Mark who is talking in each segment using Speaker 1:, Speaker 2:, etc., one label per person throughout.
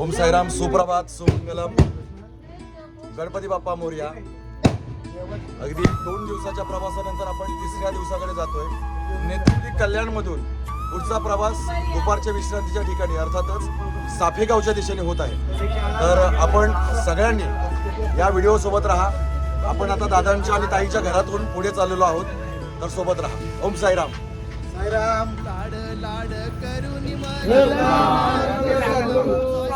Speaker 1: ओम साईराम सुप्रभात सुमंगलम. गणपती बाप्पा मोर्या. अगदी दोन दिवसाच्या प्रवासानंतर आपण तिसऱ्या दिवसाकडे जातोय. नेतृत्व कल्याणमधून पुढचा प्रवास दुपारच्या विश्रांतीच्या ठिकाणी अर्थातच साफेगावच्या दिशेने होत आहे. तर आपण सगळ्यांनी या व्हिडिओ सोबत राहा. आपण आता दादांच्या आणि ताईच्या घरातून पुढे चाललेलो आहोत. तर सोबत राहा. ओम साईराम.
Speaker 2: लाड लाड करून.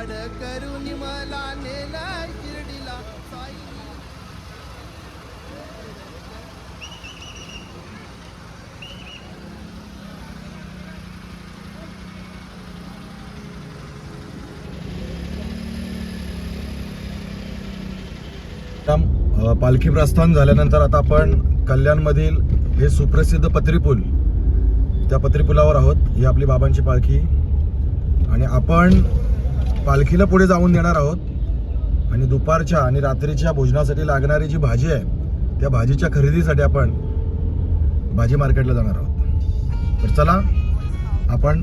Speaker 2: लाड करून मला नेला शिर्डीला. साई
Speaker 1: पालखी प्रस्थान झाल्यानंतर आता आपण कल्याणमधील हे सुप्रसिद्ध पत्रीपूल त्या पत्रीपुलावर आहोत. ही आपली बाबांची पालखी. आणि आपण पालखीला पुढे जाऊन देणार आहोत. आणि दुपारच्या आणि रात्रीच्या भोजनासाठी लागणारी जी भाजी आहे त्या भाजीच्या खरेदीसाठी आपण भाजी मार्केटला जाणार आहोत. तर चला आपण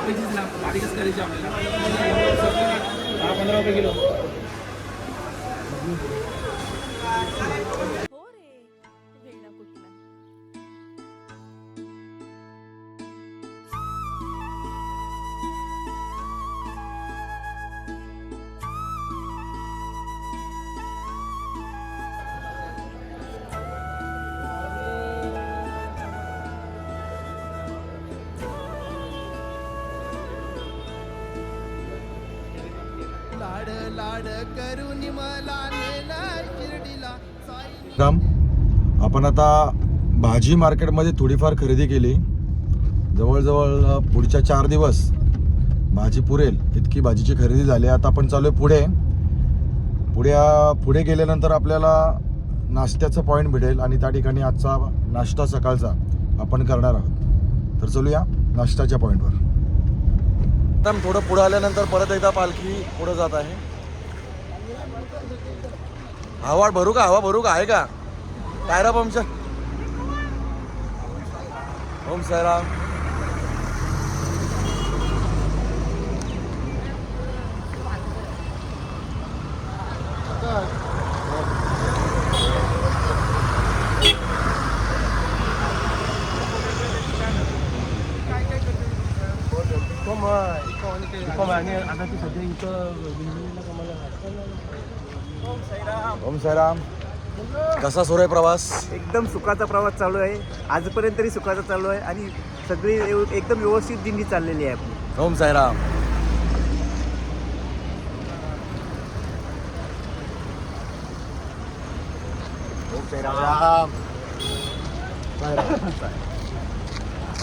Speaker 2: अपेक्षित लागतो बारीकच दहा पंधरा रुपये
Speaker 1: किलो आपण आता भाजी मार्केटमध्ये थोडीफार खरेदी केली. जवळजवळ पुढच्या चार दिवस भाजी पुरेल इतकी भाजीची खरेदी झाली. आता आपण चालू आहे पुढे. पुढे पुढे गेल्यानंतर आपल्याला नाश्त्याचं पॉईंट भेटेल आणि त्या ठिकाणी आजचा नाश्ता सकाळचा आपण करणार आहोत. तर चलूया नाश्त्याच्या पॉईंटवर एकदम थोडं पुढं आल्यानंतर परत एकदा पालखी पुढं जात आहे. हवा भरू का? हवा भरू का? आहे का? टायरा पंक्चर ओम साईराम ओम साईराम कसा सुरू आहे प्रवास?
Speaker 3: एकदम सुखाचा प्रवास चालू आहे. आजपर्यंत तरी सुखाचा चालू आहे आणि सगळी व्यव- एकदम व्यवस्थित दिंडी चाललेली आहे आपली.
Speaker 1: ओम साईराम.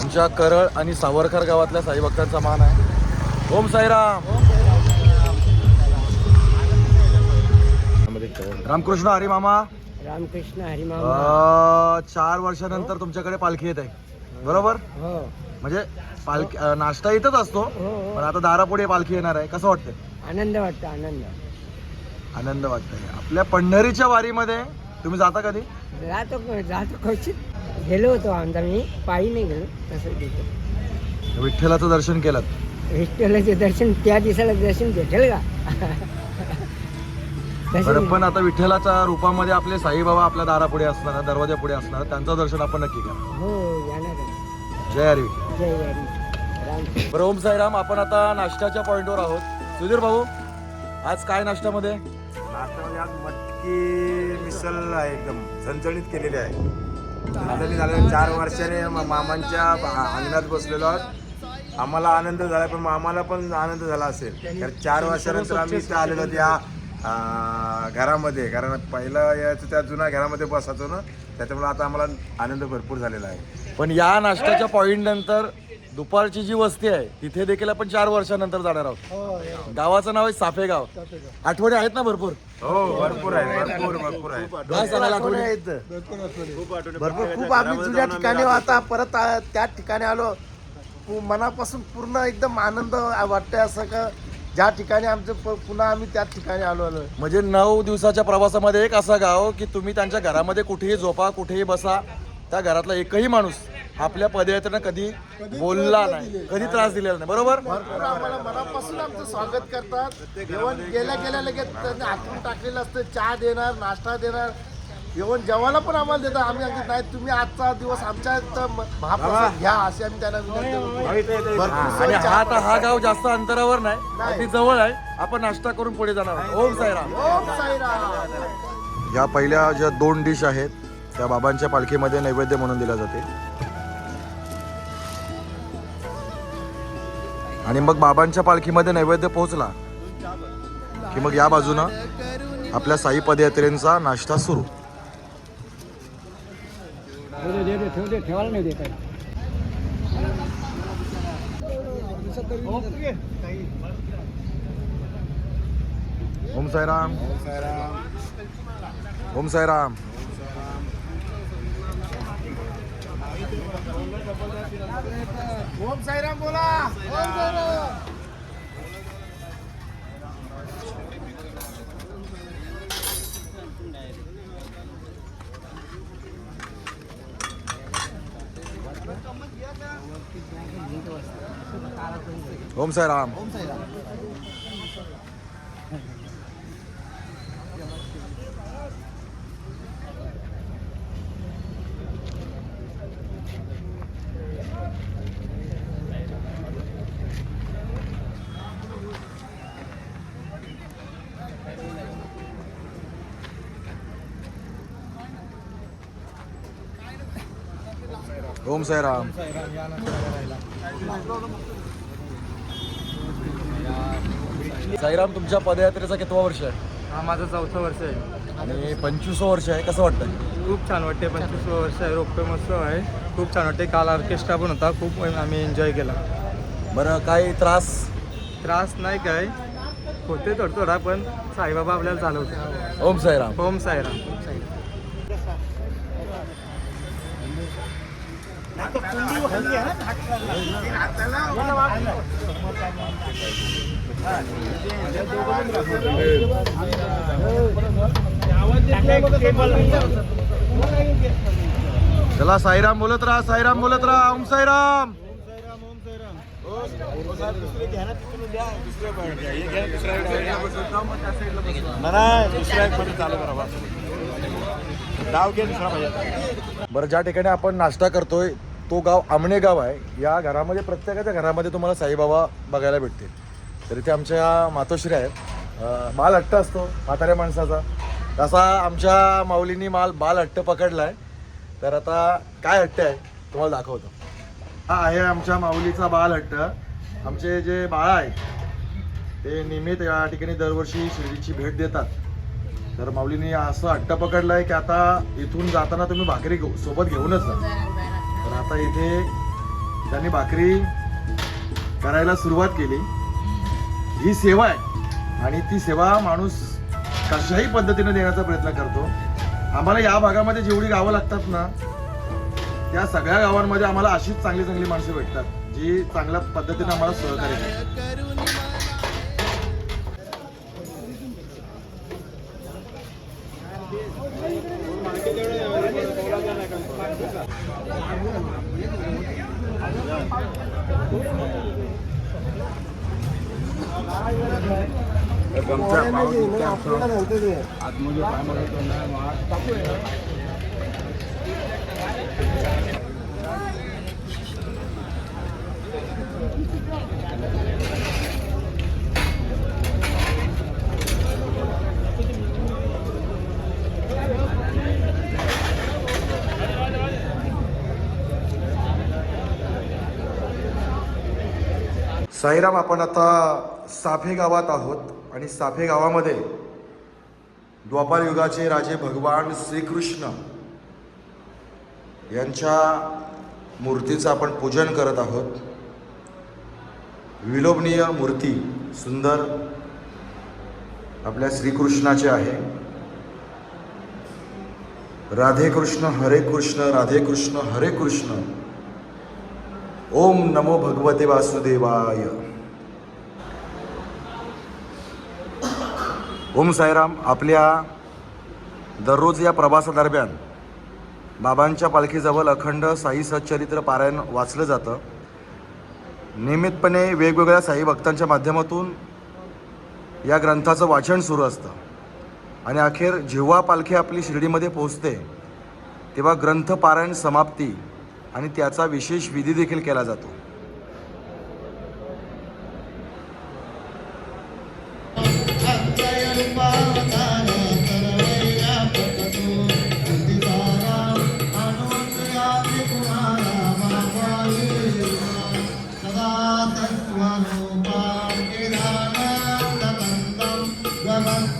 Speaker 1: आमच्या करळ आणि सावरकर गावातल्या साई भक्तांचा मान आहे. ओम साईराम. रामकृष्ण हरी मामा.
Speaker 4: रामकृष्ण हरिमामा.
Speaker 1: अं, चार वर्षानंतर तुमच्याकडे पालखी येत आहे. बरोबर?
Speaker 4: हो.
Speaker 1: म्हणजे पालखी अं, नाश्ता इथंच असतो
Speaker 4: हो हो.
Speaker 1: पण आता दारापुढे पालखी येणार आहे. कसं वाटतंय?
Speaker 4: आनंद वाटतो आनंद.
Speaker 1: आनंद वाटतोय. आपल्या पंढरीच्या वारीमध्ये तुम्ही जाता कधी?
Speaker 4: जातो जातो क्वचित गेलो होतो आमचा मी पायी नाही गेलो तसं गेलो.
Speaker 1: विठ्ठलाचं दर्शन केलं.
Speaker 4: विठ्ठलाचे दर्शन त्या दिवसाला दर्शन भेटेल का?
Speaker 1: बरं पण आता विठ्ठलाच्या रूपामध्ये आपले साईबाबा आपल्या दारापुढे असणार दरवाजा पुढे असणार त्यांचं दर्शन आपण नक्की करा.
Speaker 4: हो आहे.
Speaker 1: जय हरी विठ्ठल.
Speaker 4: जय हरी राम
Speaker 1: बरं ओम साईराम आपण आता नाश्त्याच्या पॉईंटवर आहोत. सुधीर भाऊ आज काय नाश्त्यामध्ये?
Speaker 5: नाश्त्यामध्ये आज मटकी मिसल आहे एकदम चणचणीत केलेली आहे. झालं चार वर्षाने म- मामांच्या अंगणात बसलेलो आहोत. आम्हाला आनंद झाला पण मामाला पण आनंद झाला असेल. कारण चार वर्षानंतर आम्ही इथे आलेलो त्या अं, घरामध्ये कारण पहिलं यायचं त्या जुन्या घरामध्ये बसायचो ना त्याच्यामुळे आता आम्हाला आनंद भरपूर झालेला आहे.
Speaker 1: पण या नाश्त्याच्या पॉईंट नंतर दुपारची जी वस्ती आहे तिथे देखील आपण चार वर्षानंतर जाणार आहोत. गावाचं नाव आहे साफेगाव आठवणी आहेत ना भरपूर?
Speaker 5: हो भरपूर आहे भरपूर भरपूर आहे
Speaker 1: काय सांगाल आठवणी
Speaker 6: भरपूर खूप आम्ही जुन्या ठिकाणी आता परत त्या ठिकाणी आलो. मनापासून पूर्ण एकदम आनंद वाटतंय असं का ज्या ठिकाणी आमचं प- पुन्हा आम्ही त्या ठिकाणी आलो आलो.
Speaker 1: म्हणजे नऊ दिवसाच्या प्रवासामध्ये एक असं गाव की तुम्ही त्यांच्या घरामध्ये कुठेही झोपा कुठेही बसा त्या घरातला एकही माणूस आपल्या पदयात्रेनं कधी बोलला नाही कधी त्रास दिलेला नाही. बरोबर?
Speaker 6: भरपूर आम्हाला मनापासून आमचं स्वागत करतात. जेवण गेल्या गेल्या लगेच त्यांनी हातून टाकलेलं असतं चहा देणार नाश्ता देणार. जेवण जेवायला पण आम्हाला देतात. आम्ही सांगितलं नाही तुम्ही आजचा दिवस आमच्या इथं म- महाप्रसाद घ्या असे आम्ही त्यांना विनंती. भरपूर
Speaker 1: आणि हा आता हा गाव जास्त अंतरावर नाही अगदी जवळ आहे. आपण नाश्ता करून पुढे जाणार आहोत. ओम साईराम.
Speaker 6: ओम साईराम.
Speaker 1: या पहिल्या ज्या दोन डिश आहेत त्या बाबांच्या पालखीमध्ये नैवेद्य म्हणून दिल्या जाते आणि मग बाबांच्या पालखीमध्ये नैवेद्य पोहोचला की मग या बाजूनं आपल्या साई पदयात्रेंचा नाश्ता सुरू.
Speaker 4: ठेवायला नाही देत
Speaker 1: ओम साईराम. ओम साईराम.
Speaker 6: ओम साईराम बोला. ओम साईराम
Speaker 1: ओम साईराम ओम साईराम साईराम तुमच्या पदयात्रेचा कितवा वर्ष आहे?
Speaker 3: हा माझं चौथं वर्ष आहे.
Speaker 1: आणि पंचवीस वर्ष आहे कसं वाटतंय?
Speaker 3: खूप छान वाटते पंचवीस वर्ष आहे रोपे महोत्सव आहे. खूप छान वाटते काल ऑर्केस्ट्रा पण होता खूप आम्ही एन्जॉय केला.
Speaker 1: बरं काही त्रास?
Speaker 3: त्रास नाही काय. होते थोडं थोडा पण साईबाबा आपल्याला चालवते
Speaker 1: ओम साईराम.
Speaker 3: ओम साईराम.
Speaker 1: चला साईराम बोलत राहा साईराम बोलत राहा. ओम साईराम. बरं ज्या ठिकाणी आपण नाश्ता करतोय तो गाव आमणे गाव आहे. या घरामध्ये प्रत्येकाच्या घरामध्ये तुम्हाला साईबाबा बघायला भेटतील. तर इथे आमच्या मातोश्री आहेत. माल हट्ट असतो म्हाताऱ्या माणसाचा. तसा आमच्या माऊलींनी माल बाल हट्ट पकडला आहे तर आता काय हट्ट आहे तुम्हाला दाखवतो. हा आहे आमच्या माऊलीचा बाल हट्ट. आमचे जे बाळा आहेत ते नियमित या ठिकाणी दरवर्षी शिर्डीची भेट देतात. तर माऊलीने असं हट्ट आहे की आता इथून जाताना तुम्ही भाकरी घेऊ सोबत घेऊनच जा. तर आता इथे त्यांनी भाकरी करायला सुरुवात केली. ही सेवा आहे आणि ती सेवा माणूस कशाही पद्धतीने देण्याचा प्रयत्न करतो. आम्हाला या भागामध्ये जेवढी गावं लागतात ना त्या सगळ्या गावांमध्ये आम्हाला अशीच चांगली चांगली माणसं भेटतात जी चांगल्या पद्धतीने आम्हाला सहकार्य करतात
Speaker 2: करून मला
Speaker 1: साईराम आपण आता साफे गावात आहोत. आणि साफे गावामध्ये द्वापार युगाचे राजे भगवान श्रीकृष्ण यांच्या मूर्तीचं आपण पूजन करत आहोत. विलोभनीय मूर्ती सुंदर आपल्या श्रीकृष्णाची आहे. राधे कृष्ण हरे कृष्ण राधे कृष्ण हरे कृष्ण ओम नमो भगवते वासुदेवाय. ओम साईराम आपल्या दररोज या प्रवासादरम्यान बाबांच्या पालखीजवळ अखंड साई सच्चरित्र पारायण वाचलं जातं. नियमितपणे वेगवेगळ्या साई भक्तांच्या माध्यमातून या ग्रंथाचं वाचन सुरू असतं. आणि अखेर जेव्हा पालखी आपली शिर्डीमध्ये पोहोचते तेव्हा ग्रंथपारायण समाप्ती आणि त्याचा विशेष विधी देखील केला जातो. तर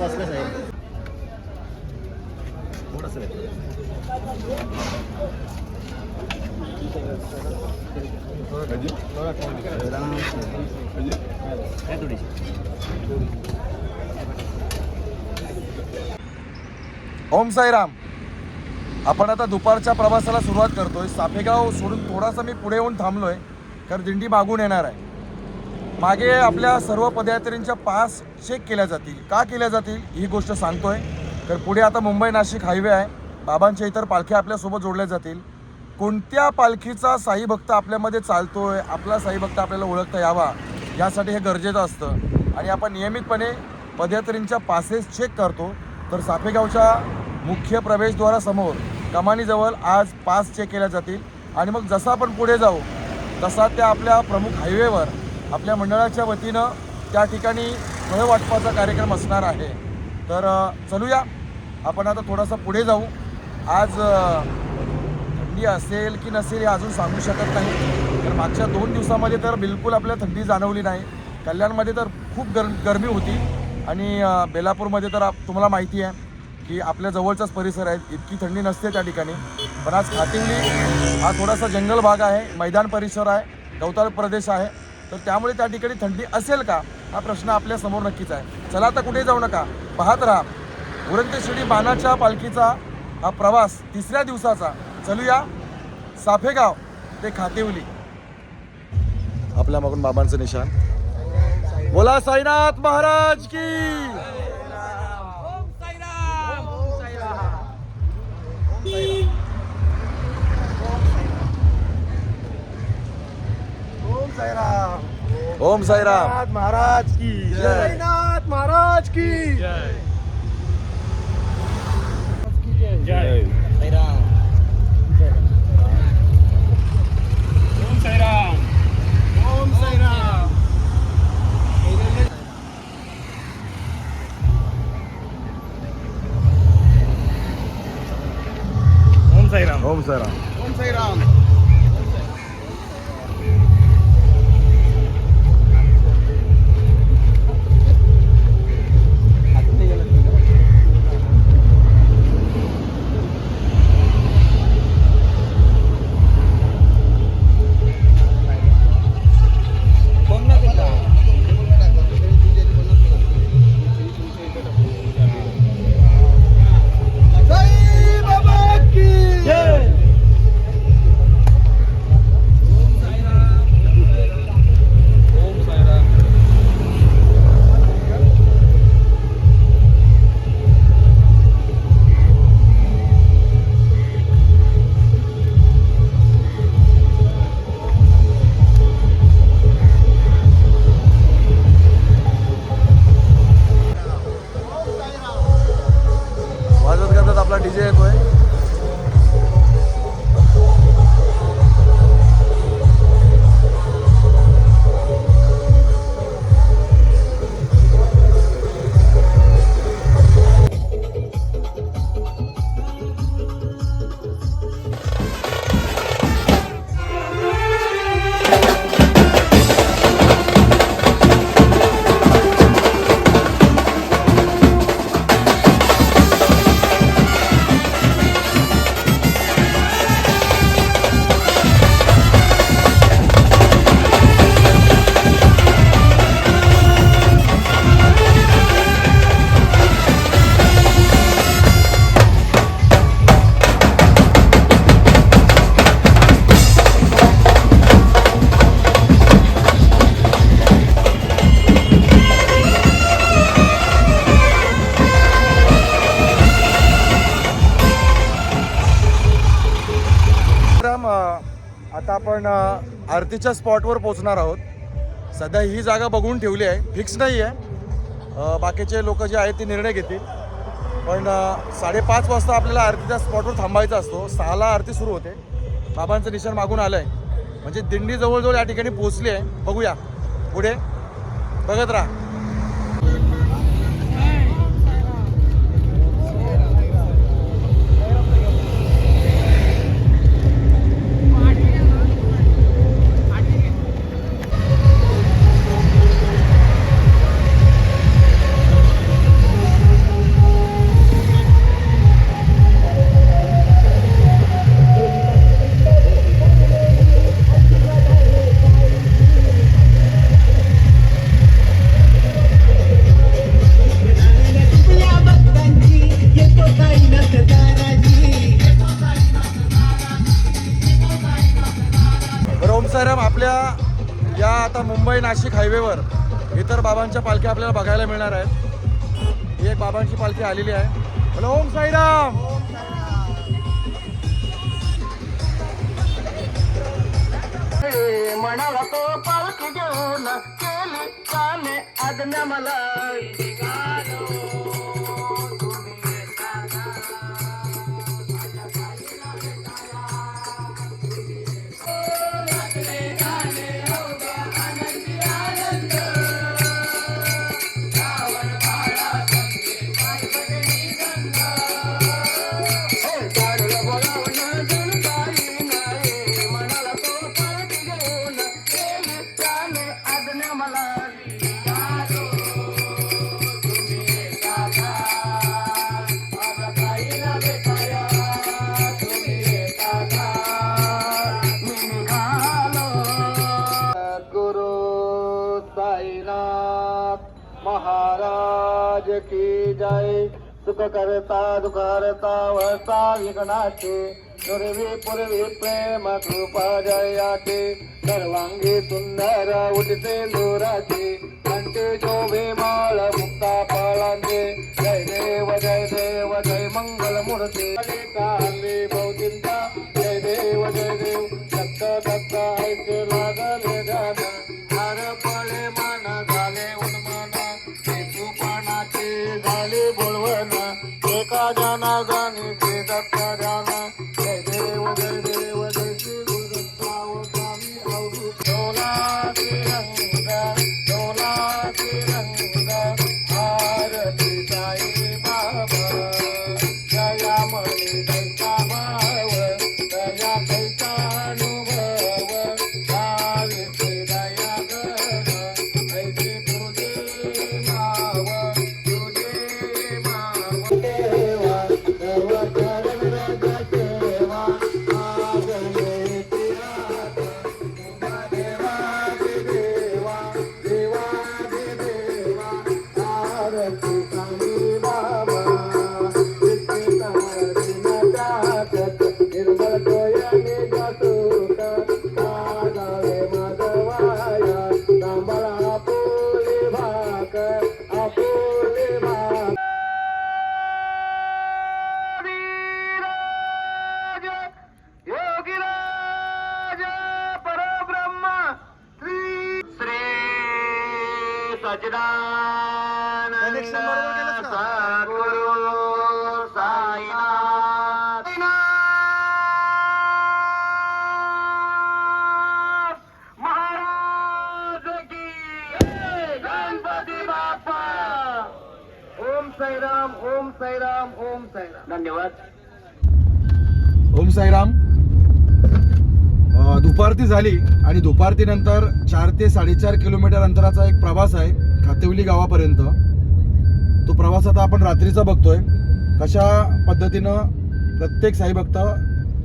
Speaker 6: ओम साईराम.
Speaker 1: आपण आता दुपारच्या प्रवासाला सुरुवात करतोय. साफेगाव सोडून थोडासा मी पुढे येऊन थांबलोय. कारण दिंडी मागून येणार आहे. मागे आपल्या सर्व पदयात्रींच्या पास चेक केल्या जातील. का केल्या जातील ही गोष्ट सांगतोय. तर पुढे आता मुंबई नाशिक हायवे आहे. बाबांच्या इतर पालख्या आपल्यासोबत जोडल्या जातील. कोणत्या पालखीचा साई भक्त आपल्यामध्ये चालतोय आपला साई भक्त आपल्याला ओळखता यावा यासाठी हे गरजेचं असतं. आणि आपण नियमितपणे पदयात्रींच्या पासेस चेक करतो. तर साफेगावच्या मुख्य प्रवेशद्वारासमोर कमानीजवळ आज पास चेक केल्या जातील. आणि मग जसं आपण पुढे जाऊ तसा त्या आपल्या प्रमुख हायवेवर आपल्या मंडळाच्या वतीनं त्या ठिकाणी फळ वाटपाचा कार्यक्रम असणार आहे. तर चलूया. आपण आता थोडासा पुढे जाऊ. आज थंडी असेल की नसेल हे अजून सांगू शकत नाही. तर मागच्या दोन दिवसामध्ये तर बिलकुल आपल्याला थंडी जाणवली नाही. कल्याणमध्ये तर खूप गर गरमी होती. आणि बेलापूरमध्ये तर आप- तुम्हाला माहिती आहे की आपल्या जवळचाच परिसर आहे. इतकी थंडी नसते त्या ठिकाणी. पण आज खातिवली हा थोडासा जंगल भाग आहे. मैदान परिसर आहे. गवताळ प्रदेश आहे. तर त्यामुळे त्या ठिकाणी थंडी असेल का? हा प्रश्न आपल्यासमोर नक्कीच आहे. चला आता कुठे जाऊ नका? पाहत राहा. उरंते शिर्डी बाणाच्या पालखीचा हा प्रवास तिसऱ्या दिवसाचा. चलूया. साफेगाव ते खातिवली. आपल्या मागून बाबांचं निशाण. बोला साईनाथ महाराज की.
Speaker 6: ओम साईराम.
Speaker 1: ओम साईराम.
Speaker 5: नाथ महाराज की
Speaker 1: जय.
Speaker 5: नाथ महाराज की
Speaker 1: ओम साईराम वाजत आता आपण आरतीच्या स्पॉटवर पोहोचणार आहोत. सध्या ही जागा बघून ठेवली आहे. फिक्स नाही आहे बाकीचे लोक जे आहेत ते निर्णय घेतील. पण साडेपाच वाजता आपल्याला आरतीच्या स्पॉटवर थांबायचा असतो. सहाला आरती सुरू होते. बाबांचं निशाण मागून आलं आहे म्हणजे दिंडी जवळजवळ या ठिकाणी पोहोचली आहे. बघूया. पुढे बघत राहा. मुंबई नाशिक हायवेवर इतर बाबांच्या पालख्या आपल्याला बघायला मिळणार आहेत. ही एक बाबांची पालखी आलेली आहे. हॅलो ओम साईराम!
Speaker 6: म्हणाला तो पालखी घेऊन केली आज्ञा मला जय सुख करता दुखारता वसा विघ्नाचे. दुर्वी पूर्वी प्रेम कृपा जयाचे. सर्वांगी सुंदर उठते दुराचे कंटे शोभे माळ मुक्ता पाळांचे जय देव जय देव जय मंगल मूर्ती कांदे बहुचिंता
Speaker 7: आणि दुपारतीनंतर चार ते साडेचार किलोमीटर अंतराचा एक प्रवास आहे खातिवली गावापर्यंत. तो प्रवास आता आपण रात्रीचा बघतोय. कशा पद्धतीनं प्रत्येक साईभक्त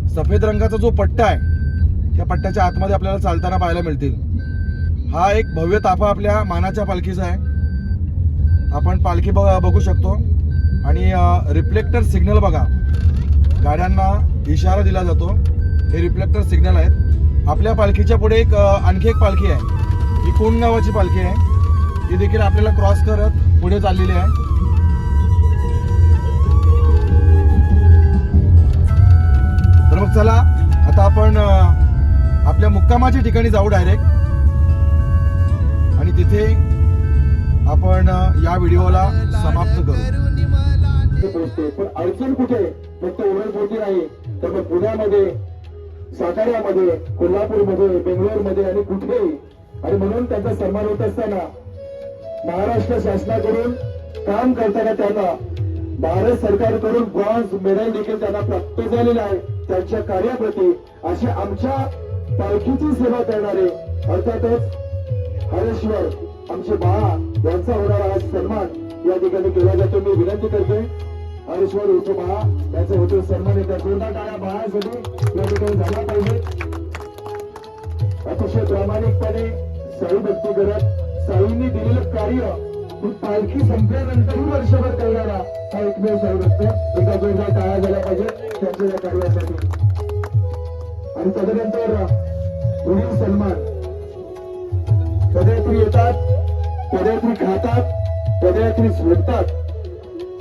Speaker 7: सफेद रंगाचा जो पट्टा आहे त्या पट्ट्याच्या आतमध्ये आपल्याला चालताना पाहायला मिळतील. हा एक भव्य ताफा आपल्या मानाच्या पालखीचा आहे. आपण पालखी ब बघू शकतो. आणि रिफ्लेक्टर सिग्नल बघा. गाड्यांना इशारा दिला जातो. हे रिफ्लेक्टर सिग्नल आहेत. आपल्या पालखीच्या पुढे एक आणखी एक पालखी आहे. ही कोण नावाची पालखी आहे. ती देखील आपल्याला क्रॉस करत पुढे चाललेली आहे. तर मग चला आता आपण आपल्या मुक्कामाच्या ठिकाणी जाऊ डायरेक्ट आणि तिथे आपण या व्हिडिओला समाप्त करू.
Speaker 1: पण अडचण कुठे? फक्त उरणपोटी नाही तर मग पुण्यामध्ये साताऱ्यामध्ये कोल्हापूरमध्ये बेंगलोरमध्ये आणि कुठेही. आणि म्हणून त्यांचा सन्मान होत असताना महाराष्ट्र शासनाकडून काम करताना त्यांना भारत सरकारकडून ब्रॉन्झ मेडल देखील त्यांना प्राप्त झालेलं आहे. त्यांच्या कार्याप्रती अशी आमच्या पालखीची सेवा करणारे अर्थातच हरेश्वर आमचे बाळा यांचा होणारा हा सन्मान या ठिकाणी केला जातो. मी विनंती करतोय. हरेश्वर होतो पहा त्याचं होतो सन्मान येतात जोरदार टाळ्या बाळासाठी. या ठिकाणी झाला पाहिजे. अतिशय प्रामाणिकपणे साई भक्ती करत साईंनी दिलेलं कार्य पालखी संपल्यानंतरही वर्षभर करणारा हा एकमेव साई भक्त. एका जोरदार टाळ्या झाल्या पाहिजे त्यांच्या या कार्यासाठी. आणि तदनंतर पुढील सन्मान. पदयात्री येतात पदयात्री खातात पदयात्री झोपतात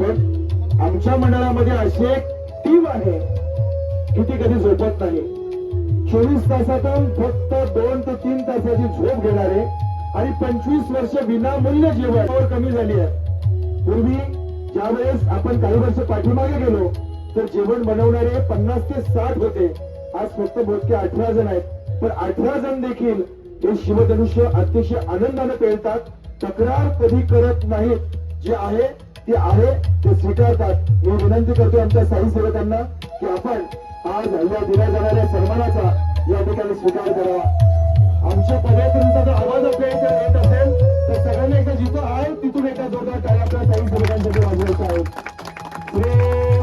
Speaker 1: पण आमच्या मंडळामध्ये अशी एक टीम आहे की ती कधी झोपत नाही. चोवीस तासातून फक्त दोन ते तीन तासाची झोप घेणारे आणि पंचवीस वर्ष विनामूल्य जेवण कमी झाली आहे. पूर्वी ज्या वेळेस आपण काही वर्ष पाठीमागे गेलो तर जेवण बनवणारे पन्नास ते साठ होते. आज फक्त मोजके अठरा जण आहेत. पण अठरा जण देखील हे शिवधनुष्य अतिशय आनंदाने पेळतात तक्रार कधी करत नाहीत. जे आहे ती आहे ते स्वीकारतात. मी विनंती करतो आमच्या साई सेवकांना की आपण आज या दिल्या जाणाऱ्या सन्मानाचा या ठिकाणी स्वीकार करावा. आमच्या पदयात्रींचा जर आवाज आपल्या इथे येत असेल तर सगळ्यांना एकदा जिथं आहे तिथून एकदा जोरदार टाळ्या आपल्या साई सेवकांसाठी वाजवायचं आहे. श्री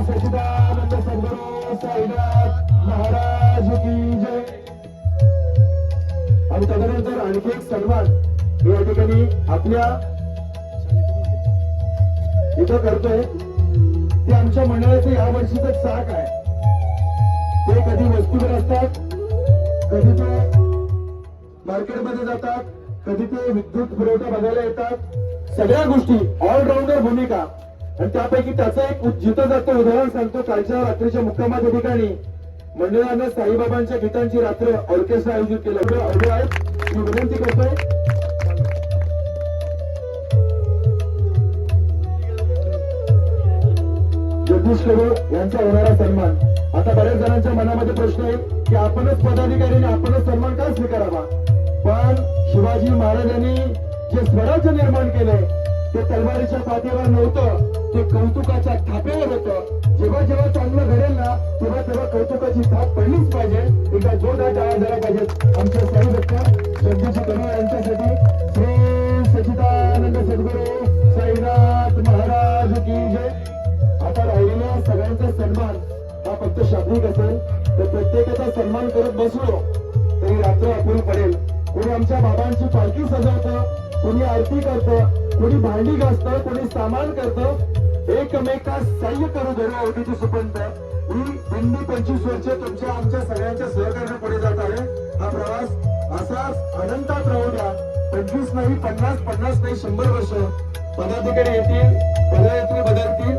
Speaker 1: सचिदानंद सद्गुरू साईनाथ महाराज की जय. आणि तदनंतर आणखी एक सन्मान या ठिकाणी आपल्या मोठं करतोय ते आमच्या मंडळाचं या वर्षीच साक आहे. ते कधी वस्तूवर असतात कधी ते मार्केटमध्ये जातात कधी ते विद्युत पुरवठा बघायला येतात. सगळ्या गोष्टी ऑलराऊंडर भूमिका. आणि त्यापैकी त्याचं एक जिथं जातं उदाहरण सांगतो कालच्या रात्रीच्या मुक्कामाच्या ठिकाणी मंडळानं साईबाबांच्या गीतांची रात्र ऑर्केस्ट्रा आयोजित केलं. एवढे आहेत मी विनंती करतोय जगदीश कडू यांचा होणारा सन्मान. आता बऱ्याच जणांच्या मनामध्ये प्रश्न आहे की आपणच पदाधिकारी आपणच सन्मान का स्वीकारावा? पण शिवाजी महाराजांनी जे स्वराज्य निर्माण केलंय ते तलवारीच्या पाठीवर नव्हतं ते कौतुकाच्या थापेवर होतं. जेव्हा जेव्हा चांगलं घडेल ना तेव्हा तेव्हा कौतुकाची थाप पडलीच पाहिजे. एकदा जोरदार टाळ्या झाल्या पाहिजेत आमच्या सर्व व्यक्त जगदीश कडू यांच्यासाठी श्री सचिदानंद सद्गुरू साईनाथ महाराज की जय. सगळ्यांचा सन्मान हा फक्त शाब्दिक असेल. तर प्रत्येकाचा सन्मान करत बसलो तरी रात्र अपुरी पडेल. कोणी आमच्या बाबांची पालखी सजवतं कोणी आरती करतं कोणी भांडी घासतं कोणी सामान करतं एकमेका सह्य करू धरू आवडीची सुपंत. ही दिंडी पंचवीस वर्ष तुमच्या आमच्या सगळ्यांच्या सहकार्याने पुढे जात आहे. हा प्रवास असाच अनंतात राहू द्या. पंचवीस नाही पन्नास पन्नास नाही शंभर वर्ष. पदाधिकारी येतील पदयात्री बदलतील.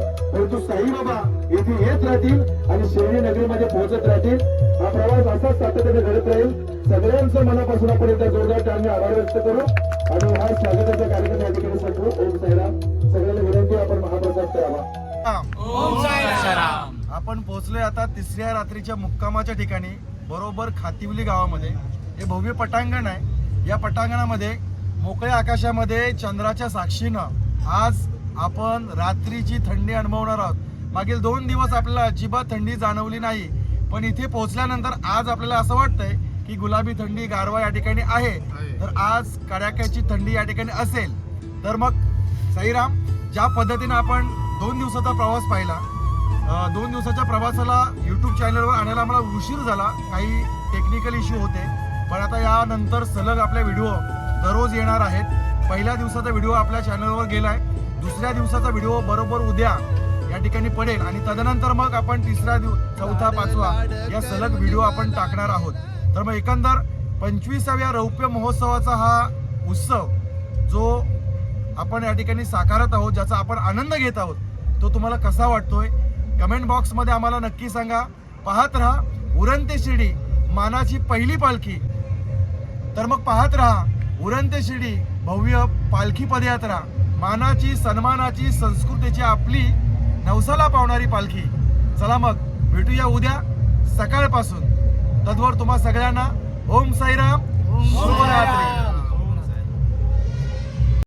Speaker 1: परंतु साईबाबा येथे येत राहतील आणि शिर्डी नगरीमध्ये पोहोचत राहतील. हा प्रवास असाच सातत्याने घडत राहील. सगळ्यांचं मनापासून आपण एकदा जोरदार टाळणे आभार व्यक्त करू. आणि हा स्वागताचा कार्यक्रम या ठिकाणी संपू ओम साईराम. सगळ्यांना विनंती आपण महाप्रसाद करावा. आपण पोहोचलोय आता तिसऱ्या रात्रीच्या मुक्कामाच्या ठिकाणी बरोबर खातिवली गावामध्ये. हे भव्य पटांगण आहे. या पटांगणामध्ये मोकळ्या आकाशामध्ये चंद्राच्या साक्षीनं आज आपण रात्रीची थंडी अनुभवणार आहोत. मागील दोन दिवस आपल्याला अजिबात थंडी जाणवली नाही. पण इथे पोहोचल्यानंतर आज आपल्याला असं वाटतंय की गुलाबी थंडी गारवा या ठिकाणी आहे. तर आज कडाक्याची थंडी या ठिकाणी असेल. तर मग साईराम ज्या पद्धतीने आपण दोन दिवसाचा प्रवास पाहिला दोन दिवसाच्या प्रवासाला यूट्यूब चॅनलवर आणायला मला उशीर झाला. काही टेक्निकल इश्यू होते. पण आता यानंतर सलग आपले व्हिडिओ दररोज येणार आहेत. पहिल्या दिवसाचा व्हिडिओ आपल्या चॅनलवर गेलाय. दुसऱ्या दिवसाचा व्हिडिओ बरोबर उद्या या ठिकाणी पडेल. आणि तदनंतर मग आपण तिसरा दिव चौथा पाचवा या सलग व्हिडिओ आपण टाकणार आहोत. तर मग एकंदर पंचवीसाव्या रौप्य महोत्सवाचा हा उत्सव जो आपण या ठिकाणी साकारत आहोत ज्याचा आपण आनंद घेत आहोत तो तुम्हाला कसा वाटतोय? कमेंट बॉक्समध्ये आम्हाला नक्की सांगा. पाहत राहा. उरण ते शिर्डी मानाची पहिली पालखी. तर मग पाहत राहा. उरण ते शिर्डी भव्य पालखी पदयात्रा. मानाची सन्मानाची संस्कृतीची आपली नवसाला पावणारी पालखी. चला मग भेटूया उद्या सकाळपासून. तद्वर तुम्हा सगळ्यांना ओम साईराम शुभरात्री.